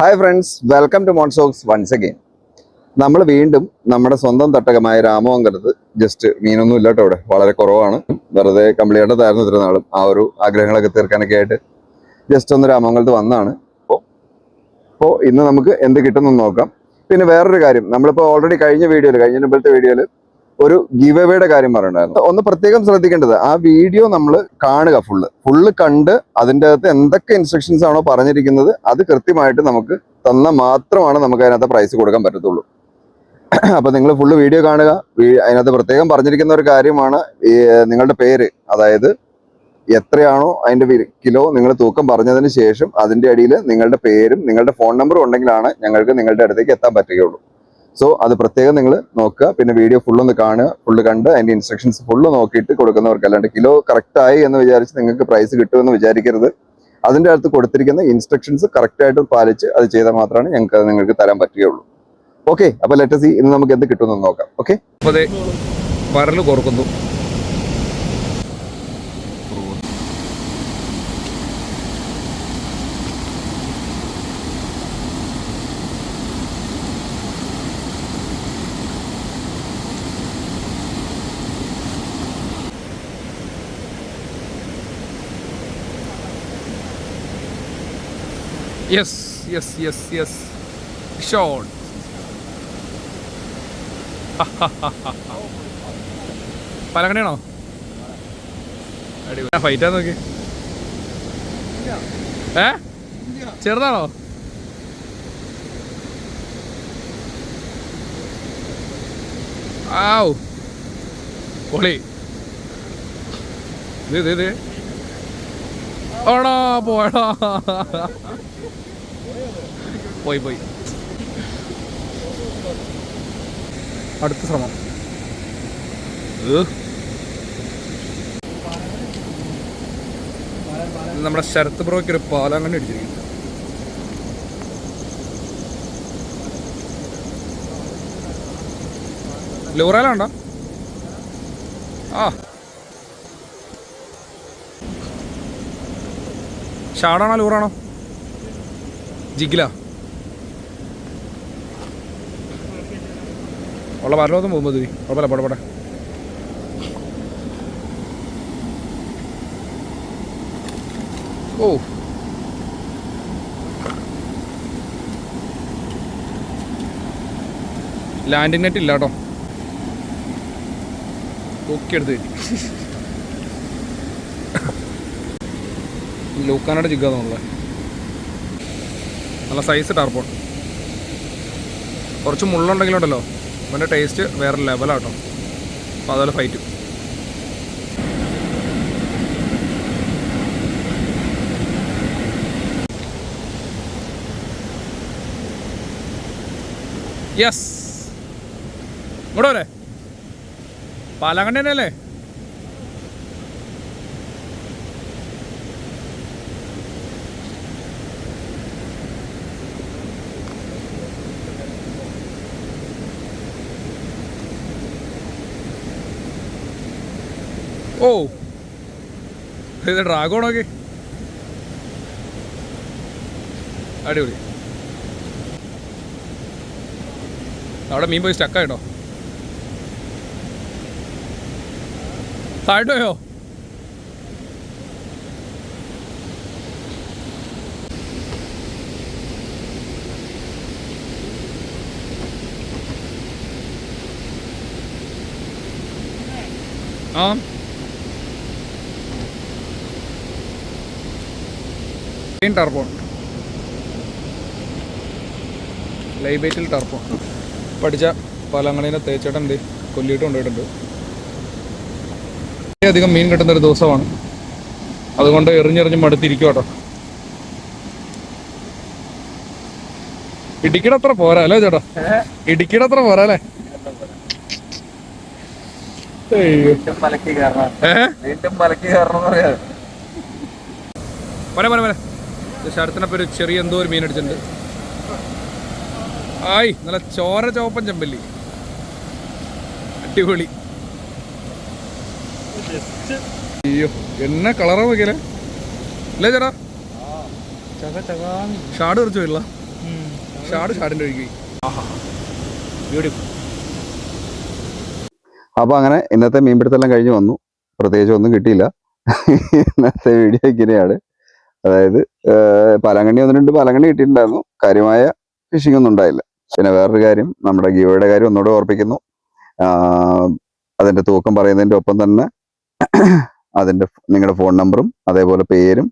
Hi friends welcome to Monsox once again നമ്മൾ വീണ്ടും നമ്മുടെ സ്വന്തം തട്ടകമായ രാമമംഗലത്ത് ജസ്റ്റ് മീനൊന്നും ഇല്ല കേട്ടോ ഇവിടെ. വളരെ കുറവാണ്. വെറുതെ കമ്പിളിയേണ്ടതായിരുന്നു ഇത്ര നാളും ആ ഒരു ആഗ്രഹങ്ങളൊക്കെ തീർക്കാനൊക്കെ ആയിട്ട് ജസ്റ്റ് ഒന്ന് രാമവങ്കലത്ത് വന്നാണ് അപ്പോൾ അപ്പോൾ ഇന്ന് നമുക്ക് എന്ത് കിട്ടുന്നു നോക്കാം. പിന്നെ വേറൊരു കാര്യം നമ്മളിപ്പോൾ ഓൾറെഡി കഴിഞ്ഞ വീഡിയോയിൽ കഴിഞ്ഞ മുമ്പത്തെ വീഡിയോയിൽ ഒരു ഗീവ് എവേയുടെ കാര്യം പറയണ്ടായിരുന്നു. ഒന്ന് പ്രത്യേകം ശ്രദ്ധിക്കേണ്ടത് ആ വീഡിയോ നമ്മൾ കാണുക ഫുള്ള് ഫുള്ള് കണ്ട് അതിന്റെ അകത്ത് എന്തൊക്കെ ഇൻസ്ട്രക്ഷൻസ് ആണോ പറഞ്ഞിരിക്കുന്നത് അത് കൃത്യമായിട്ട് നമുക്ക് തന്ന മാത്രമാണ് നമുക്ക് അതിനകത്ത് പ്രൈസ് കൊടുക്കാൻ പറ്റത്തുള്ളൂ. അപ്പൊ നിങ്ങൾ ഫുള്ള് വീഡിയോ കാണുക. അതിനകത്ത് പ്രത്യേകം പറഞ്ഞിരിക്കുന്ന ഒരു കാര്യമാണ് നിങ്ങളുടെ പേര് അതായത് എത്രയാണോ അതിന്റെ വി- കിലോ നിങ്ങൾ തൂക്കം പറഞ്ഞതിന് ശേഷം അതിന്റെ അടിയിൽ നിങ്ങളുടെ പേരും നിങ്ങളുടെ ഫോൺ നമ്പറും ഉണ്ടെങ്കിലാണ് ഞങ്ങൾക്ക് നിങ്ങളുടെ അടുത്തേക്ക് എത്താൻ പറ്റുകയുള്ളൂ. സോ അത് പ്രത്യേകം നിങ്ങൾ നോക്കുക. പിന്നെ വീഡിയോ ഫുള്ളൊന്ന് കാണുക. ഫുള്ള് കണ്ട് അതിന്റെ ഇൻസ്ട്രക്ഷൻസ് ഫുള്ള് നോക്കിയിട്ട് കൊടുക്കുന്നവർക്ക് അല്ലാണ്ട് കിലോ കറക്റ്റ് ആയി എന്ന് വിചാരിച്ച് നിങ്ങൾക്ക് പ്രൈസ് കിട്ടുമെന്ന് വിചാരിക്കരുത്. അതിന്റെ അകത്ത് കൊടുത്തിരിക്കുന്ന ഇൻസ്ട്രക്ഷൻസ് കറക്റ്റ് ആയിട്ട് പാലിച്ച് അത് ചെയ്താൽ മാത്രമാണ് ഞങ്ങൾക്ക് അത് നിങ്ങൾക്ക് തരാൻ പറ്റുകയുള്ളൂ. ഓക്കെ അപ്പോൾ ലെറ്റസ് ഇന്ന് നമുക്ക് എന്ത് കിട്ടുമെന്ന് നോക്കാം. ഓക്കെ പരൽ കോർക്കുന്നു. Yes yes yes yes shot പലകണിയാണോ അടി ഫൈറ്റാ നോക്കി. ഏ? ചെറുതാണോ? ആവ് പൊളി. ഇത് ഇത് ഇത്. ഓടാ പോടാ. പോയി പോയി. അടുത്ത ശ്രമം. നമ്മുടെ ശരത് ബ്രോയ്ക്ക് ഒരു പാലം അങ്ങനെ അടിച്ചിരിക്കുന്നു ലൂറയിലാണ്ടോ ആ. ഷാടാണോ ലൂറാണോ? ജിഗില ഉള്ള പരലോകം പോകുമ്പോൾ മതി കുഴപ്പമില്ല പോടെ പോടെ. ഓ. ലാൻഡിങ് നെറ്റ് ഇല്ല കേട്ടോ പൊക്കിയെടുത്ത് ജിഗ്ഗാ തോന്നുന്നത് നല്ല സൈസ് ടാർപ്പോൺ കുറച്ച് മുള്ളുണ്ടെങ്കിലുണ്ടല്ലോ. അവന്റെ ടേസ്റ്റ് വേറെ ലെവലാട്ടോ അപ്പോൾ അതുപോലെ ഫൈറ്റും യെസ് ഇങ്ങോട്ട് വരെ. പാലാങ്കണ്ണി തന്നെയല്ലേ ഓ ഇത് ഡ്രാഗോണൊക്കെ അടിപൊളി. അവിടെ മീൻ പോയി സ്റ്റക്കായിട്ടോ താഴ്ട്ടോയോ ആ. ഗ്രീൻ ടർബോൺ ലൈബേറ്റിൽ ടർബോൺ പഠിച്ച പലങ്ങളിനെ തേച്ചേട്ടൻ എന്ത് കൊല്ലിയിട്ട് കൊണ്ടുപോയിട്ടുണ്ട്. അധികം മീൻ കിട്ടുന്ന ഒരു ദിവസമാണ്. അതുകൊണ്ട് എറിഞ്ഞെറിഞ്ഞ് മടുത്തിരിക്കും കേട്ടോ. ഇടുക്കിയുടെ അത്ര പോരാ അല്ലേ ചേട്ടാ? ഇടുക്കിയുടെ അത്ര പോരാ അല്ലേ? അയ്യോ. മലക്ക് കയറണം ശരത്തിനപ്പം ഒരു ചെറിയ എന്തോ ഒരു മീൻ അടിച്ചിട്ടുണ്ട്. ആയി നല്ല ചോര ചോപ്പൻ ചെമ്പല്ലി. അടിപൊളി. അയ്യോ എന്നെ കളറാ നോക്കിയാലേ അല്ലേ ചേട്ടാ? ഷാഡ് കുറച്ച് വരില്ല ഷാഡ് ഷാട് ഷാടിന്റെ ഒഴുകി. ആഹാ ബ്യൂട്ടിഫുൾ അപ്പോൾ അങ്ങനെ ഇന്നത്തെ മീൻപിടുത്തെല്ലാം കഴിഞ്ഞു വന്നു. പ്രത്യേകിച്ച് ഒന്നും കിട്ടിയില്ല. ഇന്നത്തെ വീഡിയോ ഇങ്ങനെയാണ്. അതായത് പലങ്കണ്ണി ഒന്ന് രണ്ട് പലങ്കണ്ണി കിട്ടിയിട്ടുണ്ടായിരുന്നു. കാര്യമായ ഫിഷിംഗ് ഒന്നും ഉണ്ടായില്ല. പിന്നെ വേറൊരു കാര്യം നമ്മുടെ ഗീവയുടെ കാര്യം ഒന്നുകൂടെ ഓർപ്പിക്കുന്നു. അതിന്റെ തൂക്കം പറയുന്നതിന്റെ ഒപ്പം തന്നെ അതിന്റെ നിങ്ങളുടെ ഫോൺ നമ്പറും അതേപോലെ പേരും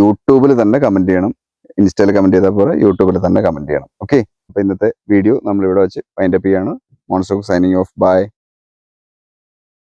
യൂട്യൂബിൽ തന്നെ കമന്റ് ചെയ്യണം. ഇൻസ്റ്റയിൽ കമന്റ് ചെയ്താൽ പോലെ യൂട്യൂബിൽ തന്നെ കമന്റ് ചെയ്യണം. ഓക്കെ അപ്പൊ ഇന്നത്തെ വീഡിയോ നമ്മൾ ഇവിടെ വെച്ച് വൈൻഡപ്പ് ചെയ്യാണ്. മോൺസോക്ക് സൈനിങ് ഓഫ് ബൈ